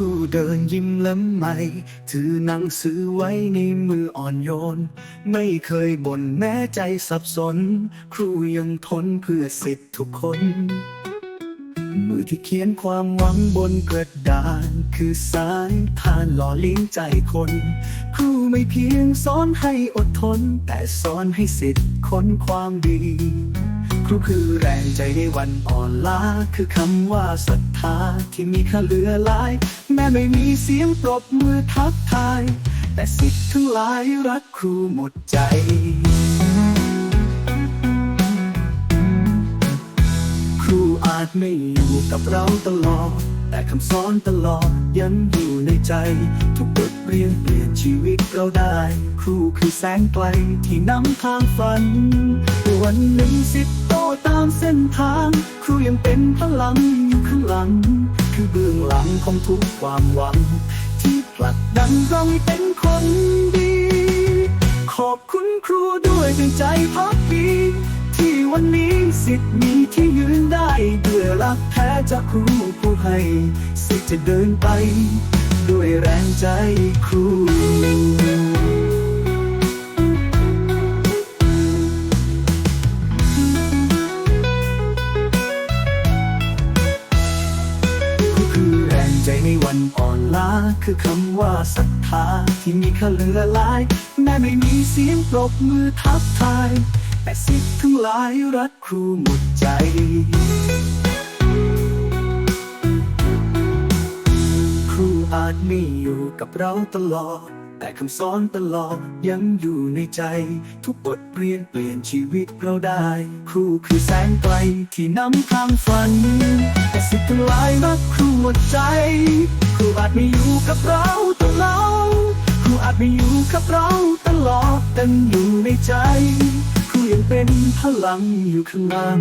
รูเดินยิ้มและไม่ถือหนังสือไว้ในมืออ่อนโยน ไม่เคยบ่นแม้ใจสับสน ครูยังทนเพื่อสิทธิ์ทุกคน มือที่เขียนความหวังบนกระดาน คือสายทานหล่อเลี้ยงใจคน ครูไม่เพียงสอนให้อดทน แต่สอนให้สิทธิ์ค้นความดี ครูคือแรงใจในวันอ่อนล้า คือคำว่าศรัทธาที่มีค่าเหลือหลาย แม้ไม่มีเสียงปรบมือทักทาย แต่สิทธิ์ทั้งหลายรักครูหมดใจครูอาจไม่อยู่กับเราตลอด แต่คำสอนตลอดยังอยู่ในใจ ทุกบทเรียนเปลี่ยนชีวิตเราได้ ครูคือแสงไกลที่นำทางฝันวันหนึ่งสิทธิ์ ส้นทาง ครูยังเป็นพลังอยู่ข้างหลัง คือเบื้องหลังของทุกความหวัง ที่ผลักดันเราให้เป็นคนดี ขอบคุณครูด้วยด้วยใจพักดีที่วันนี้สิทธิ์มีที่ยืนได้ด้วยรักแท้จากครูผู้ให้ สิทธิ์จะเดินไป ด้วยแรงใจครู วันอ่อนล้าคือคำว่าศรัทธาที่มีค่าเหลือหลาย แม้ไม่มีเสียงปรบมือทักทาย แต่สิทธิ์ทั้งหลายรักครูหมดใจครูอาจไม่อยู่กับเราตลอด แต่คำสอนตลอดยังอยู่ในใจ ทุกบทเรียนเปลี่ยนชีวิตเราได้ ครูคือแสงไกลที่นำทางฝัน ครูหมดใจ ครูอาจไม่อยู่กับเราตลอดครูอาจไม่อยู่กับเราตลอดแต่อยู่ในใจ ครูยังเป็นพลังอยู่ข้างหล่าง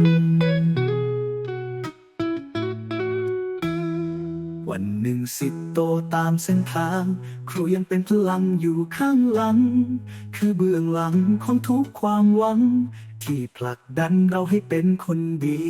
วันหนึ่งสิทธิ์โตตามเส้นทาง ครูยังเป็นพลังอยู่ข้างหลัง คือเบื้องหลังของทุกความหวัง ที่ผลักดันเราให้เป็นคนดี